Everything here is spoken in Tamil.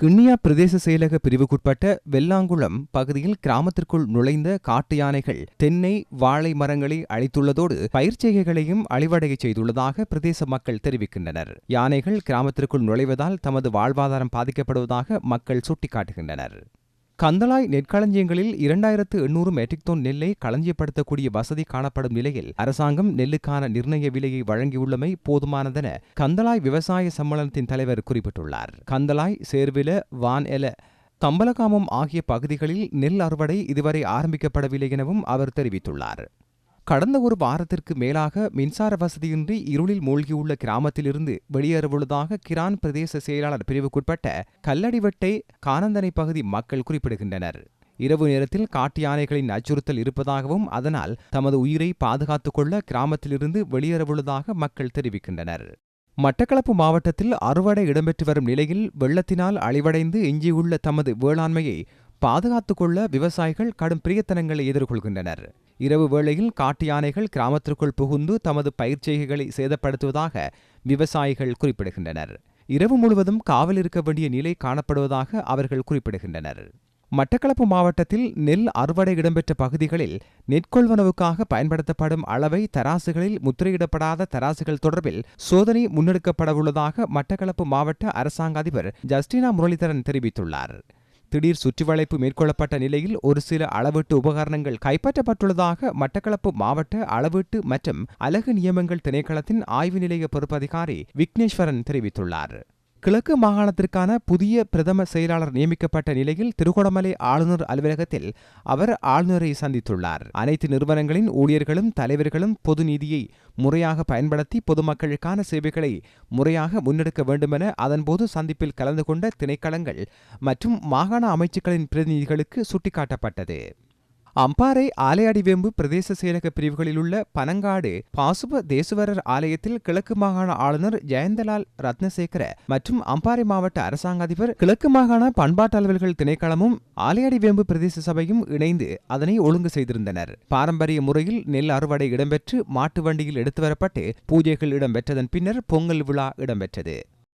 கிண்ணியா பிரதேச செயலக பிரிவுக்குட்பட்ட வெள்ளாங்குளம் பகுதியில் கிராமத்திற்குள் நுழைந்த காட்டு யானைகள் தென்னை வாழை மரங்களை அழித்துள்ளதோடு பயிர்ச்செய்கைகளையும் அழிவடையச் செய்துள்ளதாக பிரதேச மக்கள் தெரிவிக்கின்றனர். யானைகள் கிராமத்திற்குள் நுழைவதால் தமது வாழ்வாதாரம் பாதிக்கப்படுவதாக மக்கள் சுட்டிக்காட்டுகின்றனர். கந்தளாய் நெற்களஞ்சியங்களில் இரண்டாயிரத்து எண்ணூறு மெட்ரிக் டன் நெல்லை களஞ்சியப்படுத்தக்கூடிய வசதி காணப்படும் நிலையில் அரசாங்கம் நெல்லுக்கான நிர்ணய விலையை வழங்கியுள்ளமை போதுமானதென கந்தளாய் விவசாய சம்மேளனத்தின் தலைவர் குறிப்பிட்டுள்ளார். கந்தளாய் சேர்வில வான் எல தம்பலகாமம் ஆகிய பகுதிகளில் நெல் அறுவடை இதுவரை ஆரம்பிக்கப்படவில்லை எனவும் அவர் தெரிவித்துள்ளார். கடந்த ஒரு வாரத்திற்கு மேலாக மின்சார வசதியின்றி இருளில் மூழ்கியுள்ள கிராமத்திலிருந்து வெளியேறவுள்ளதாக கிரான் பிரதேச செயலாளர் பிரிவுக்குட்பட்ட கல்லடிவட்டை கானந்தனை பகுதி மக்கள் குறிப்பிடுகின்றனர். இரவு நேரத்தில் காட்டு யானைகளின் அச்சுறுத்தல் இருப்பதாகவும் அதனால் தமது உயிரை பாதுகாத்துக் கொள்ள கிராமத்திலிருந்து வெளியேறவுள்ளதாக மக்கள் தெரிவிக்கின்றனர். மட்டக்களப்பு மாவட்டத்தில் அறுவடை இடம்பெற்று வரும் நிலையில் வெள்ளத்தினால் அழிவடைந்து எஞ்சியுள்ள தமது வேளாண்மையை பாதுகாத்துக்கொள்ள விவசாயிகள் கடும் பிரியத்தனங்களை எதிர்கொள்கின்றனர். இரவு வேளையில் காட்டு யானைகள் கிராமத்திற்குள் புகுந்து தமது பயிர்ச்செய்கைகளை சேதப்படுத்துவதாக விவசாயிகள் குறிப்பிடுகின்றனர். இரவு முழுவதும் காவல் இருக்க வேண்டிய நிலை காணப்படுவதாக அவர்கள் குறிப்பிடுகின்றனர். மட்டக்களப்பு மாவட்டத்தில் நெல் அறுவடை இடம்பெற்ற பகுதிகளில் நெற்கொள்வனவுக்காக பயன்படுத்தப்படும் அளவை தராசுகளில் முத்திரையிடப்படாத தராசுகள் தொடர்பில் சோதனை முன்னெடுக்கப்படவுள்ளதாக மட்டக்களப்பு மாவட்ட அரசாங்க அதிபர் ஜஸ்டினா முரளிதரன் தெரிவித்துள்ளார். திடீர் சுற்றிவளைப்பு மேற்கொள்ளப்பட்ட நிலையில் ஒரு சில அளவீட்டு உபகரணங்கள் கைப்பற்றப்பட்டுள்ளதாக மட்டக்களப்பு மாவட்ட அளவீட்டு மற்றும் அலகு நியமங்கள் திணைக்களத்தின் ஆய்வு நிலைய பொறுப்பதிகாரி விக்னேஸ்வரன் தெரிவித்துள்ளார். கிழக்கு மாகாணத்திற்கான புதிய பிரதம செயலாளர் நியமிக்கப்பட்ட நிலையில் திருகோணமலை ஆளுநர் அலுவலகத்தில் அவர் ஆளுநரை சந்தித்துள்ளார். அனைத்து நிறுவனங்களின் ஊழியர்களும் தலைவர்களும் பொது நிதியை முறையாக பயன்படுத்தி பொதுமக்களுக்கான சேவைகளை முறையாக முன்னெடுக்க வேண்டுமென அதன்போது சந்திப்பில் கலந்து கொண்ட திணைக்களங்கள் மற்றும் மாகாண அமைச்சுக்களின் பிரதிநிதிகளுக்கு சுட்டிக்காட்டப்பட்டது. அம்பாறை ஆலையடிவேம்பு பிரதேச செயலக பிரிவுகளில் உள்ள பனங்காடு பாசுப தேசுவரர் ஆலயத்தில் கிழக்கு மாகாண ஆளுநர் ஜெயந்தலால் ரத்னசேகர மற்றும் அம்பாறை மாவட்ட அரசாங்க அதிபர் கிழக்கு மாகாண பண்பாட்டு அலுவல்கள் திணைக்களமும் ஆலையடிவேம்பு பிரதேச சபையும் இணைந்து அதனை ஒழுங்கு செய்திருந்தனர். பாரம்பரிய முறையில் நெல் அறுவடை இடம்பெற்று மாட்டு வண்டியில் எடுத்து வரப்பட்டு பூஜைகள் இடம்பெற்றதன் பின்னர் பொங்கல் விழா இடம்பெற்றது.